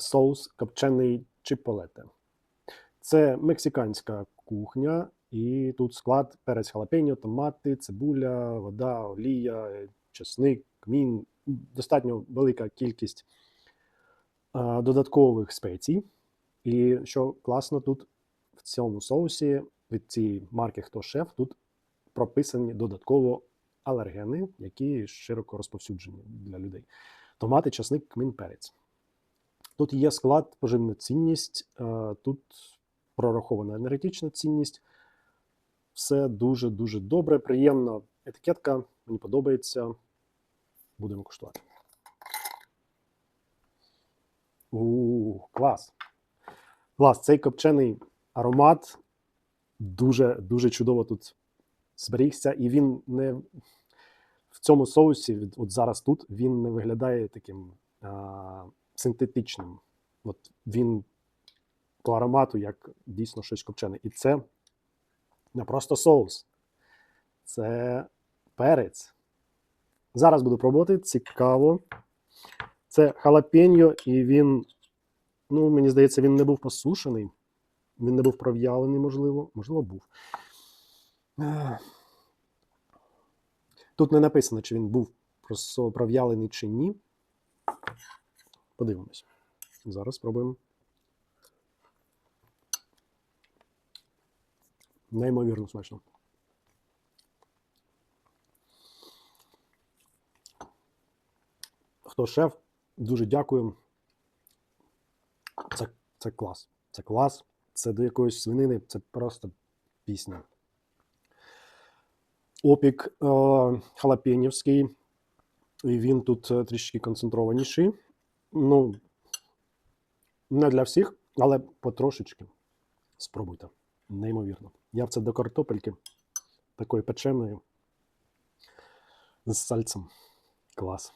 соус копчений чиполете. Це мексиканська кухня, і тут склад перець халапеньо, томати, цибуля, вода, олія, чесник, кмін. Достатньо велика кількість а, додаткових спецій. І що класно, тут в цьому соусі від цієї марки Хто шеф тут прописані додатково алергени, які широко розповсюджені для людей. Томати, часник, кмін, перець. Тут є склад, поживна цінність, е, тут прорахована енергетична цінність. Все дуже-дуже добре, приємна етикетка. Мені подобається. Будемо куштувати. У, клас. Клас, цей копчений аромат дуже, дуже чудово тут зберігся, і він не в цьому соусі, от зараз тут, він не виглядає таким синтетичним. От він по аромату як дійсно щось копчене. І це не просто соус, це перець. Зараз буду пробувати. Цікаво. Це халапеньо, і він, ну, мені здається, він не був посушений. Він не був пров'ялений, можливо. Можливо, був. Тут не написано, чи він був пров'ялений чи ні. Подивимось. Зараз спробуємо. Неймовірно смачно. Хто шеф, дуже дякую. Це, це клас. Це клас. Це до якоїсь свинини, це просто пісня. Опік е, халапенівський, і він тут е, трішки концентрованіший. Ну, не для всіх, але потрошечки. Спробуйте. Неймовірно. Я в це до картопельки такої печеної з сальцем. Клас.